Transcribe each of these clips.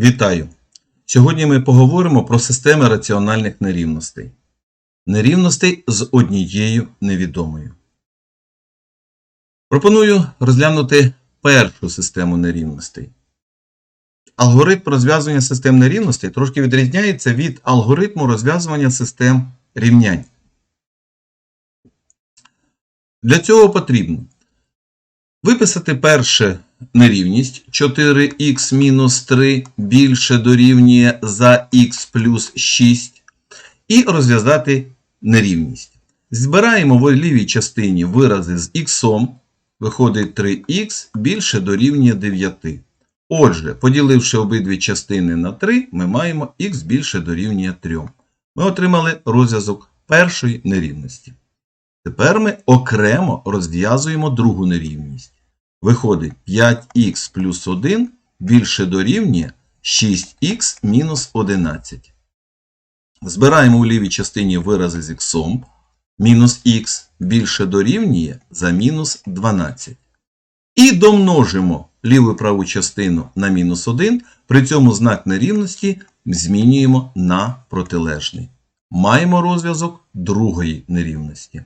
Вітаю! Сьогодні ми поговоримо про системи раціональних нерівностей. Нерівностей з однією невідомою. Пропоную розглянути першу систему нерівностей. Алгоритм розв'язування систем нерівностей трошки відрізняється від алгоритму розв'язування систем рівнянь. Для цього потрібно виписати перше нерівність 4х мінус 3 більше дорівнює за х плюс 6 і розв'язати нерівність. Збираємо в лівій частині вирази з х, виходить 3х більше дорівнює 9. Отже, поділивши обидві частини на 3, ми маємо х більше дорівнює 3. Ми отримали розв'язок першої нерівності. Тепер ми окремо розв'язуємо другу нерівність. Виходить 5х плюс 1 більше дорівнює 6х мінус 11. Збираємо у лівій частині вирази з х. Мінус х більше дорівнює за мінус 12. І домножимо ліву праву частину на мінус 1. При цьому знак нерівності змінюємо на протилежний. Маємо розв'язок другої нерівності.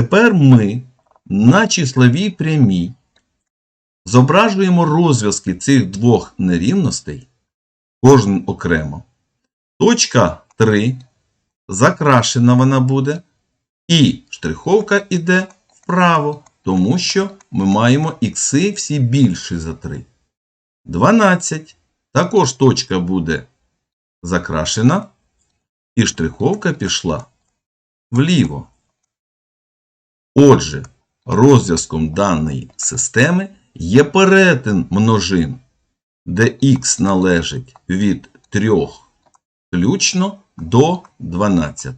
Тепер ми на числовій прямій зображуємо розв'язки цих двох нерівностей, кожен окремо. Точка 3 закрашена вона буде, і штриховка йде вправо, тому що ми маємо ікси всі більші за 3. 12. Також точка буде закрашена, і штриховка пішла вліво. Отже, розв'язком даної системи є перетин множин, де х належить від 3 включно до 12.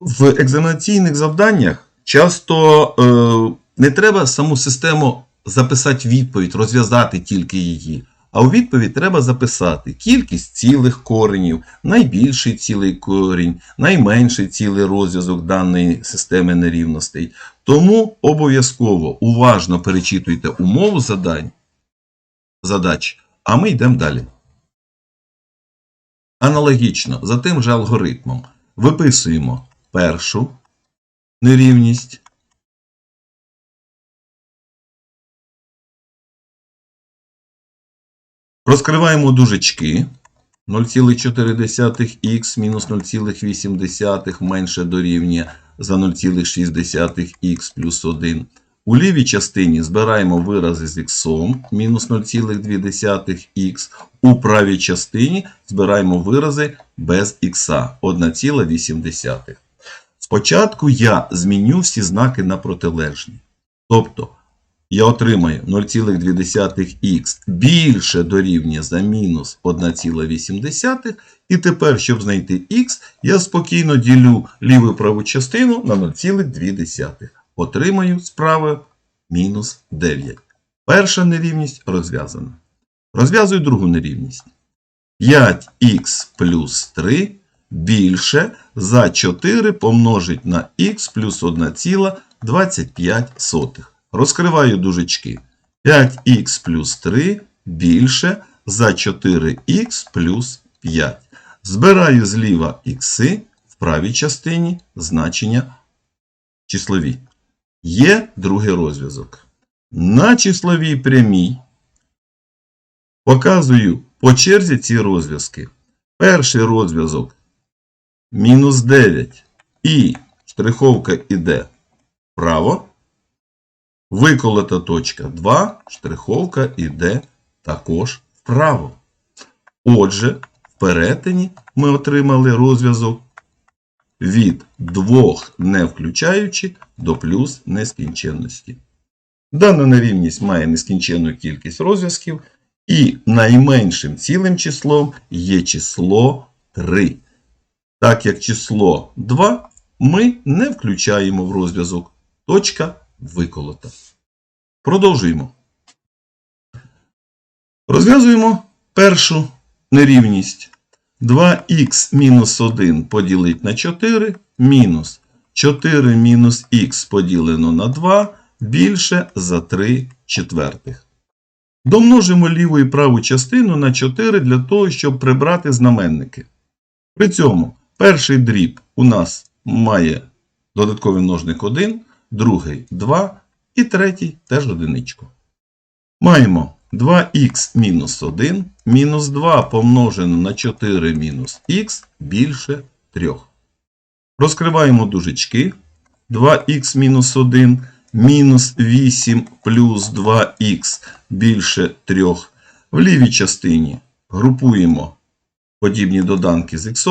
В екзаменаційних завданнях часто е, не треба саму систему записати відповідь, розв'язати тільки її. А у відповідь треба записати кількість цілих коренів, найбільший цілий корінь, найменший цілий розв'язок даної системи нерівностей. Тому обов'язково уважно перечитуйте умову задань, задач, а ми йдемо далі. Аналогічно за тим же алгоритмом виписуємо першу нерівність. Розкриваємо дужечки. 0,4х мінус 0,8 менше дорівнює за 0,6х плюс 1. У лівій частині збираємо вирази з х мінус 0,2х. У правій частині збираємо вирази без х 1,8. Спочатку я зміню всі знаки на протилежні. Тобто я отримаю 0,2х більше дорівнює за мінус 1,8. І тепер, щоб знайти х, я спокійно ділю ліву праву частину на 0,2. Отримаю справа мінус 9. Перша нерівність розв'язана. Розв'язую другу нерівність. 5х плюс 3 більше за 4 помножить на х плюс 1,25. Розкриваю дужечки. 5х плюс 3 більше за 4х плюс 5. Збираю зліва ікси в правій частині значення числові. Є другий розв'язок. На числовій прямій показую по черзі ці розв'язки. Перший розв'язок мінус 9 і штриховка йде вправо. Виколота точка 2, штриховка йде також вправо. Отже, в перетині ми отримали розв'язок від двох не включаючи до плюс нескінченності. Дана нерівність має нескінченну кількість розв'язків, і найменшим цілим числом є число 3. Так як число 2 ми не включаємо в розв'язок. Точка виколота. Продовжуємо. Розв'язуємо першу нерівність. 2х мінус 1 поділить на 4, мінус 4 мінус х поділено на 2 більше за 3 четвертих. Домножимо ліву і праву частину на 4 для того, щоб прибрати знаменники. При цьому перший дріб у нас має додатковий множник 1, другий 2 і третій теж одиничку. Маємо 2х мінус 1 мінус 2 помножено на 4 мінус х більше 3. Розкриваємо дужечки. 2х мінус 1 мінус 8 плюс 2х більше 3. В лівій частині групуємо подібні доданки з х,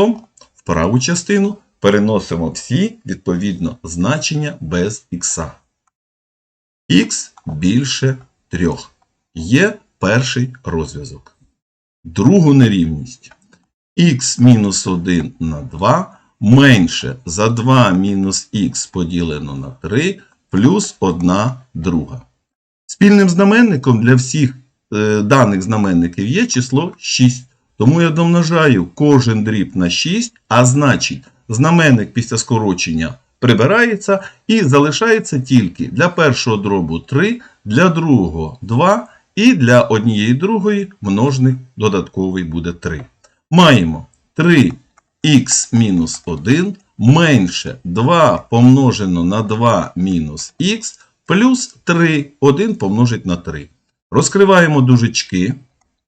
в праву частину переносимо всі відповідно значення без х. х більше 3. Є перший розв'язок. Другу нерівність. мінус 1 на 2 менше за 2 мінус х поділено на 3 плюс 1 друга. Спільним знаменником для всіх е, даних знаменників є число 6. Тому я домножаю кожен дріб на 6, а значить, знаменник після скорочення прибирається і залишається тільки для першого дробу 3, для другого 2 і для однієї другої множник додатковий буде 3. Маємо 3х-1 менше 2 помножено на 2 мінус х плюс 3, 1 помножить на 3. Розкриваємо дужечки.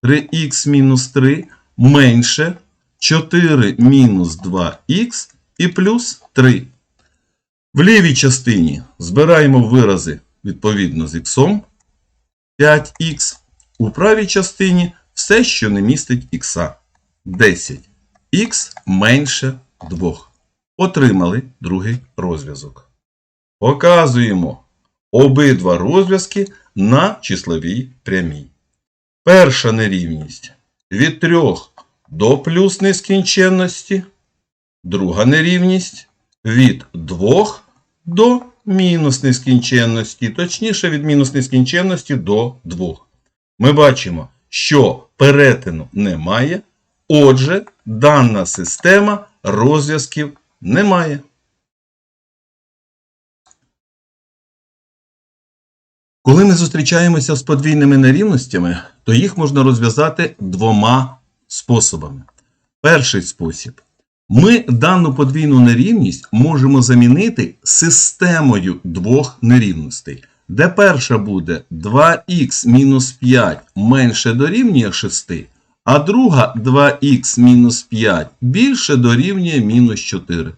3х мінус 3 менше 4 мінус 2х і плюс 3. В лівій частині збираємо вирази відповідно з х 5х. У правій частині все, що не містить х. 10. х менше 2. Отримали другий розв'язок. Показуємо обидва розв'язки на числовій прямій. Перша нерівність від 3 до плюс нескінченності. Друга нерівність від 2 до мінус нескінченності, точніше від мінус нескінченності до 2. Ми бачимо, що перетину немає, отже, дана система розв'язків немає. Коли ми зустрічаємося з подвійними нерівностями, то їх можна розв'язати двома способами. Перший спосіб. Ми дану подвійну нерівність можемо замінити системою двох нерівностей, де перша буде 2х мінус 5 менше дорівнює 6, а друга 2х-5 більше дорівнює мінус 4.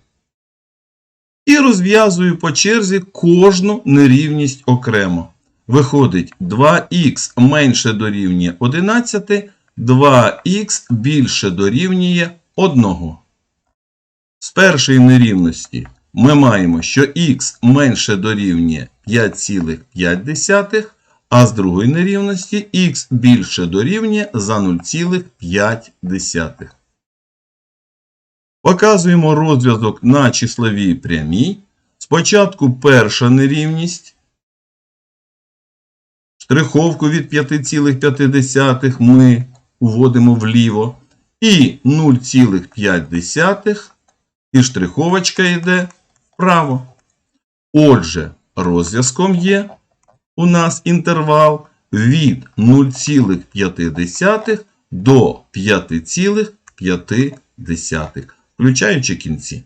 І розв'язую по черзі кожну нерівність окремо. Виходить 2х менше дорівнює 11, 2х більше дорівнює 1. З першої нерівності ми маємо, що х менше дорівнює 5,5, а з другої нерівності х більше дорівнює за 0,5. Показуємо розв'язок на числовій прямій. Спочатку перша нерівність. Штриховку від 5,5 ми вводимо вліво. І 0,5 і штриховочка йде вправо. Отже, розв'язком є у нас інтервал від 0,5 до 5,5, включаючи кінці.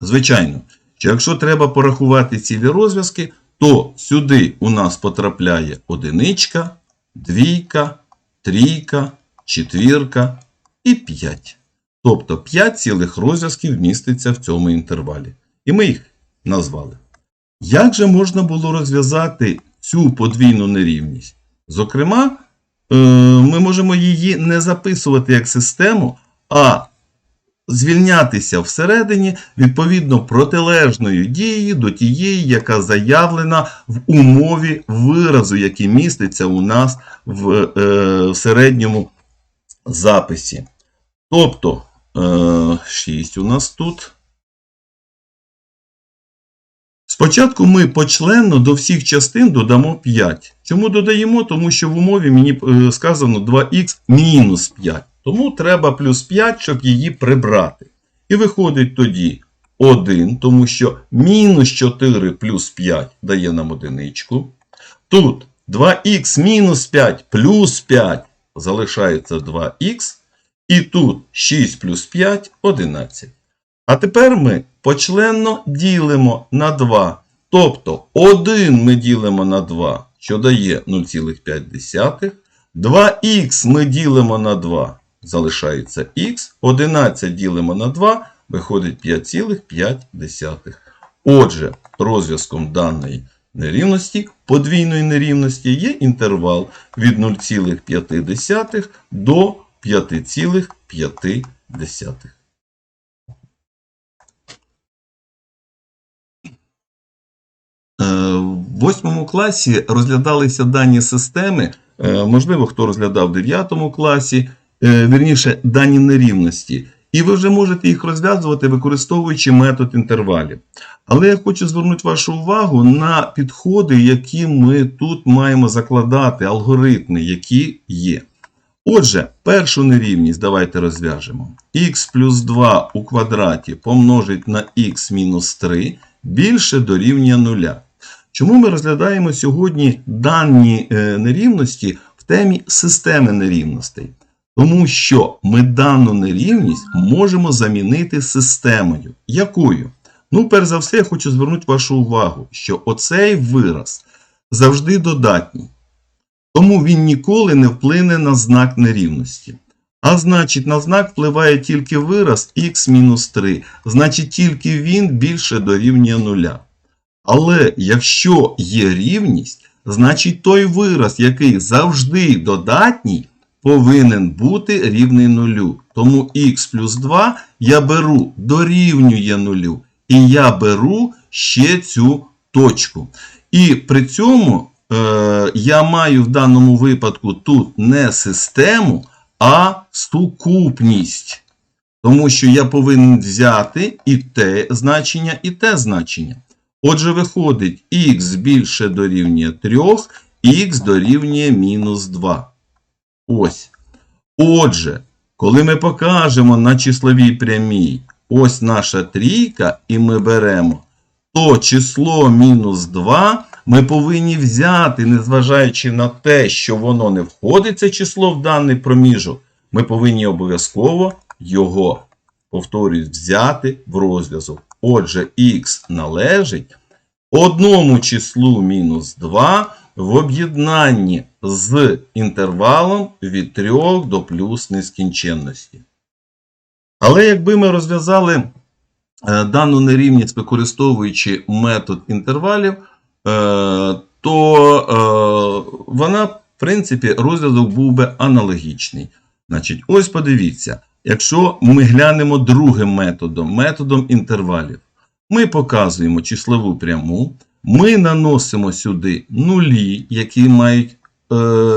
Звичайно, що якщо треба порахувати цілі розв'язки, то сюди у нас потрапляє одиничка, двійка, трійка, четвірка і 5. Тобто 5 цілих розв'язків міститься в цьому інтервалі. І ми їх назвали. Як же можна було розв'язати цю подвійну нерівність? Зокрема, е, ми можемо її не записувати як систему, а звільнятися всередині відповідно протилежною дією до тієї, яка заявлена в умові виразу, який міститься у нас в, е, середньому записі. Тобто 6 у нас тут. Спочатку ми почленно до всіх частин додамо 5. Чому додаємо? Тому що в умові мені е, сказано 2х мінус 5. Тому треба плюс 5, щоб її прибрати. І виходить тоді 1, тому що мінус 4 плюс 5 дає нам одиничку. Тут 2х мінус 5 плюс 5 залишається 2х. І тут 6 плюс 5 11. А тепер ми почленно ділимо на 2. Тобто 1 ми ділимо на 2, що дає 0,5. 2х ми ділимо на 2, залишається х. 11 ділимо на 2, виходить 5,5. Отже, розв'язком даної нерівності, подвійної нерівності є інтервал від 0,5 до 5,5. Е, В восьмому класі розглядалися дані системи. е, Можливо, хто розглядав в 9 класі, вірніше, дані нерівності. І ви вже можете їх розв'язувати, використовуючи метод інтервалів. Але я хочу звернути вашу увагу на підходи, які ми тут маємо закладати, алгоритми, які є. Отже, першу нерівність давайте розв'яжемо. х плюс 2 у квадраті помножить на х мінус 3 більше дорівнює 0. Чому ми розглядаємо сьогодні дані е, нерівності в темі системи нерівностей? Тому що ми дану нерівність можемо замінити системою. Якою? Ну, перш за все, я хочу звернути вашу увагу, що оцей вираз завжди додатній. Тому він ніколи не вплине на знак нерівності. А значить, на знак впливає тільки вираз х-3. Значить, тільки він більше дорівнює нуля. Але якщо є рівність, значить той вираз, який завжди додатній, повинен бути рівний нулю. Тому х плюс 2 я беру дорівнює нулю. І я беру ще цю точку. І при цьому е, я маю в даному випадку тут не систему, а сукупність. Тому що я повинен взяти і те значення, і те значення. Отже, виходить, х більше дорівнює 3, х дорівнює мінус 2. Ось. Отже, коли ми покажемо на числовій прямій ось наша трійка, і ми беремо, то число мінус 2 ми повинні взяти, незважаючи на те, що воно не входить, це число в даний проміжок, ми повинні обов'язково його, повторюсь, взяти в розв'язок. Отже, х належить одному числу мінус 2 в об'єднанні з інтервалом від 3 до плюс нескінченності. Але якби ми розв'язали е, дану нерівність, використовуючи метод інтервалів, е, то е, вона, в принципі, розв'язок був би аналогічний. Значить, ось подивіться, якщо ми глянемо другим методом, методом інтервалів, ми показуємо числову пряму, ми наносимо сюди нулі, які мають е,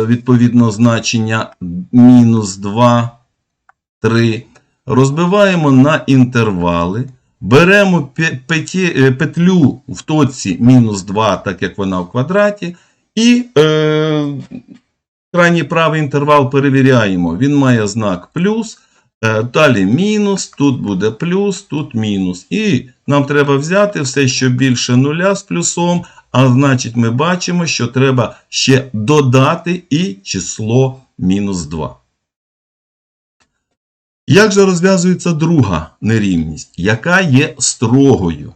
відповідно значення мінус 2, 3. Розбиваємо на інтервали. Беремо е, петлю в точці мінус 2, так як вона в квадраті. І е, крайній правий інтервал перевіряємо. Він має знак плюс. Е, Далі мінус, тут буде плюс, тут мінус. І нам треба взяти все, що більше нуля з плюсом, а значить ми бачимо, що треба ще додати і число мінус 2. Як же розв'язується друга нерівність, яка є строгою?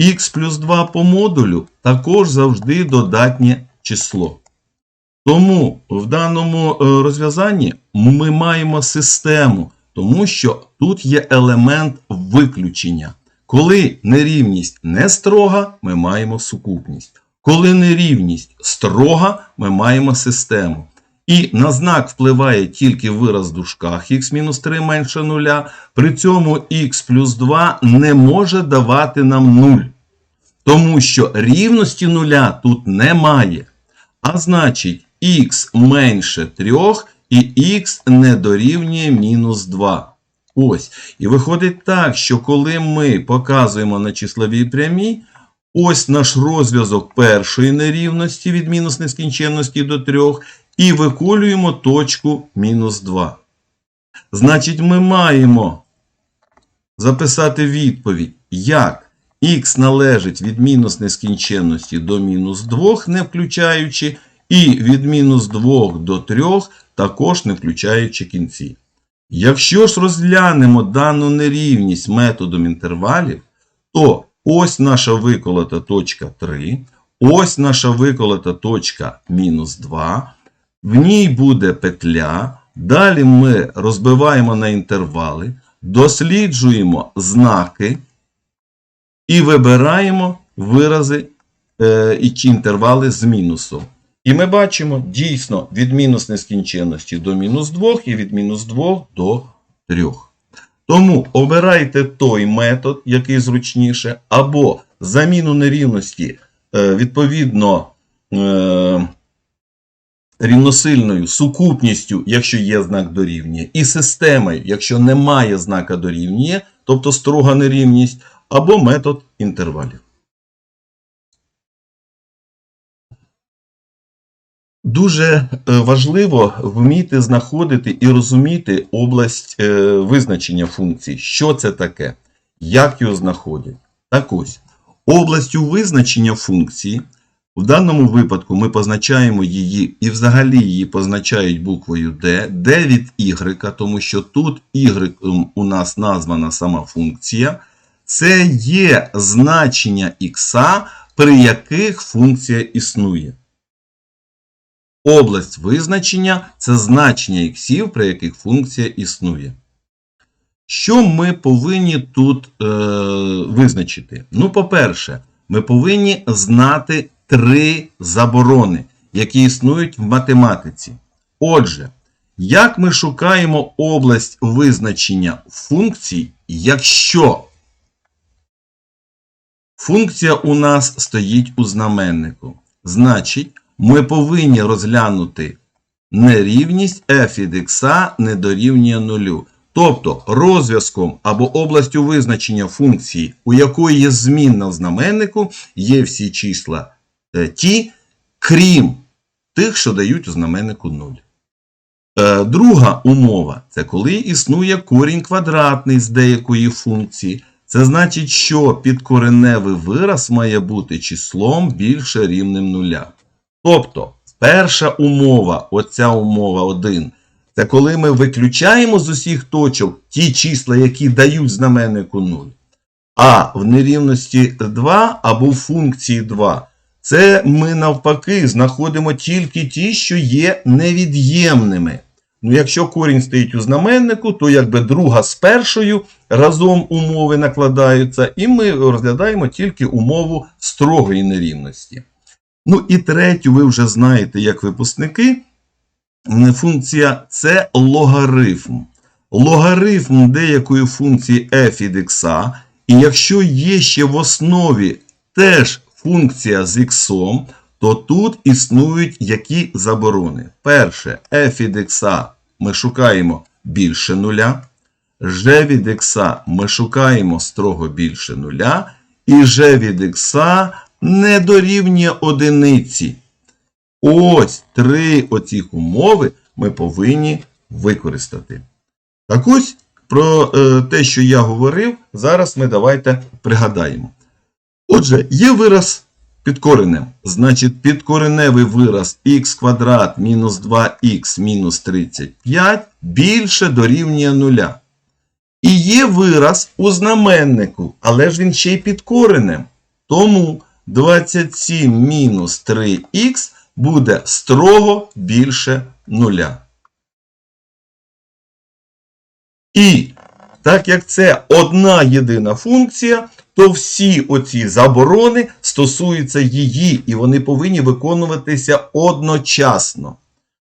х плюс 2 по модулю також завжди додатнє число. Тому в даному е, розв'язанні ми маємо систему, тому що тут є елемент виключення. Коли нерівність не строга, ми маємо сукупність. Коли нерівність строга, ми маємо систему. І на знак впливає тільки вираз в дужках х-3 менше нуля. При цьому х плюс 2 не може давати нам 0. Тому що рівності нуля тут немає. А значить, х менше 3 і х не дорівнює мінус 2. Ось. І виходить так, що коли ми показуємо на числовій прямій, ось наш розв'язок першої нерівності від мінус нескінченності до 3, і виколюємо точку мінус 2. Значить, ми маємо записати відповідь, як х належить від мінус нескінченності до мінус 2, не включаючи, І від мінус 2 до 3 також не включаючи кінці. Якщо ж розглянемо дану нерівність методом інтервалів, то ось наша виколота точка 3, ось наша виколота точка мінус 2, в ній буде петля. Далі ми розбиваємо на інтервали, досліджуємо знаки і вибираємо вирази е, і інтервали з мінусом. І ми бачимо дійсно від мінус нескінченності до мінус 2 і від мінус 2 до 3. Тому обирайте той метод, який зручніше, або заміну нерівності е, відповідно е, рівносильною сукупністю, якщо є знак дорівнює, і системою, якщо немає знака дорівнює, тобто строга нерівність, або метод інтервалів. Дуже е, важливо вміти знаходити і розуміти область е, визначення функцій. Що це таке? Як його знаходять? Так ось, областю визначення функції, в даному випадку ми позначаємо її, і взагалі її позначають буквою D, D від Y, тому що тут Y у нас названа сама функція. Це є значення X, при яких функція існує. Область визначення це значення іксів, при яких функція існує. Що ми повинні тут е, визначити? Ну, по-перше, ми повинні знати три заборони, які існують в математиці. Отже, як ми шукаємо область визначення функцій, якщо функція у нас стоїть у знаменнику? Значить, ми повинні розглянути нерівність f від x не дорівнює нулю. Тобто розв'язком або областю визначення функції, у якої є змінна в знаменнику, є всі числа е, ті, крім тих, що дають у знаменнику 0. Е, друга умова це коли існує корінь квадратний з деякої функції. Це значить, що підкореневий вираз має бути числом більше рівним нуля. Тобто, перша умова, оця умова 1, це коли ми виключаємо з усіх точок ті числа, які дають знаменнику 0. А в нерівності 2 або в функції 2, це ми навпаки знаходимо тільки ті, що є невід'ємними. Ну, якщо корінь стоїть у знаменнику, то якби друга з першою разом умови накладаються, і ми розглядаємо тільки умову строгої нерівності. Ну і третю, ви вже знаєте, як випускники. Функція це логарифм. Логарифм деякої функції f від x, і якщо є ще в основі теж функція з x, то тут існують які заборони. Перше, f від x ми шукаємо більше нуля. g від x ми шукаємо строго більше нуля. І g від x не дорівнює одиниці. Ось три оцих умови ми повинні використати. Так ось про е, те, що я говорив, зараз ми давайте пригадаємо. Отже, є вираз під коренем. Значить, підкореневий вираз х квадрат мінус 2х мінус 35 більше дорівнює 0. І є вираз у знаменнику, але ж він ще й під коренем. Тому 27 мінус 3х буде строго більше нуля. І так як це одна єдина функція, то всі оці заборони стосуються її, і вони повинні виконуватися одночасно.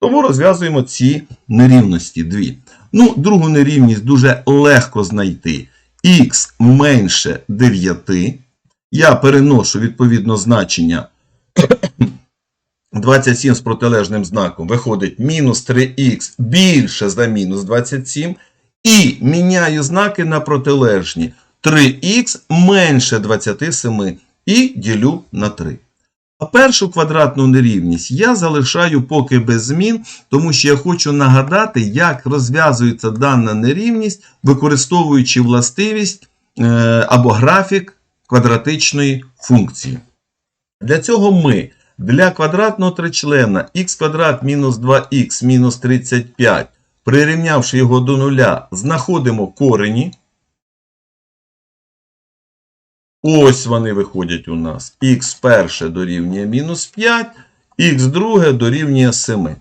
Тому розв'язуємо ці нерівності дві. Ну, другу нерівність дуже легко знайти. Х менше 9 я переношу відповідно значення 27 з протилежним знаком виходить мінус 3х більше за мінус 27. І міняю знаки на протилежні 3х менше 27 і ділю на 3. А першу квадратну нерівність я залишаю поки без змін, тому що я хочу нагадати, як розв'язується дана нерівність, використовуючи властивість е, або графік квадратичної функції. Для цього ми Для квадратного тричлена х квадрат мінус 2х мінус 35, прирівнявши його до нуля, знаходимо корені. Ось вони виходять у нас. х перше дорівнює мінус 5, х друге дорівнює 7.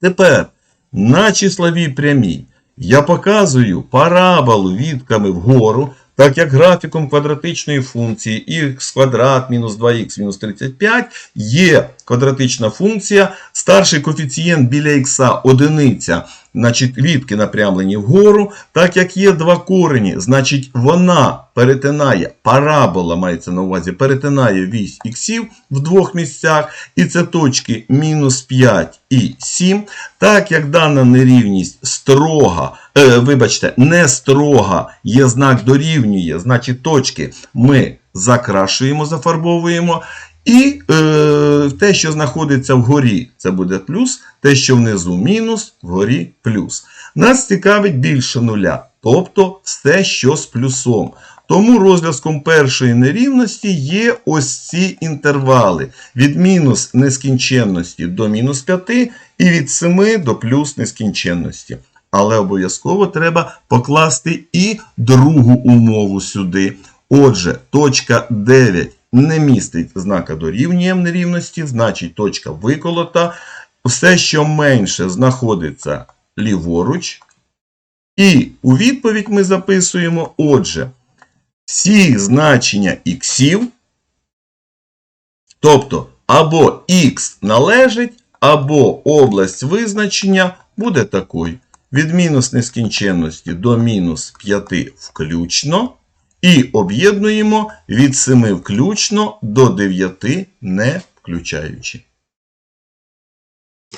Тепер на числовій прямій я показую параболу відками вгору, так як графіком квадратичної функції х квадрат мінус 2х мінус 35 є квадратична функція, старший коефіцієнт біля х одиниця, значить відки напрямлені вгору, так як є два корені, значить вона перетинає, парабола мається на увазі, перетинає вісь іксів в двох місцях, і це точки мінус 5 і 7. Так як дана нерівність строга, е, вибачте, не строга, є знак дорівнює, значить точки ми закрашуємо, зафарбовуємо. І е, те, що знаходиться вгорі, це буде плюс, те, що внизу мінус, вгорі плюс. Нас цікавить більше нуля, тобто все, що з плюсом. Тому розв'язком першої нерівності є ось ці інтервали від мінус нескінченності до мінус 5 і від 7 до плюс нескінченності. Але обов'язково треба покласти і другу умову сюди. Отже, точка 9 не містить знака дорівнює нерівності, значить точка виколота. Все, що менше, знаходиться ліворуч. І у відповідь ми записуємо, отже, всі значення іксів, тобто або х належить, або область визначення буде такою. Від мінус нескінченності до мінус 5 включно. І об'єднуємо від 7 включно до 9 не включаючи.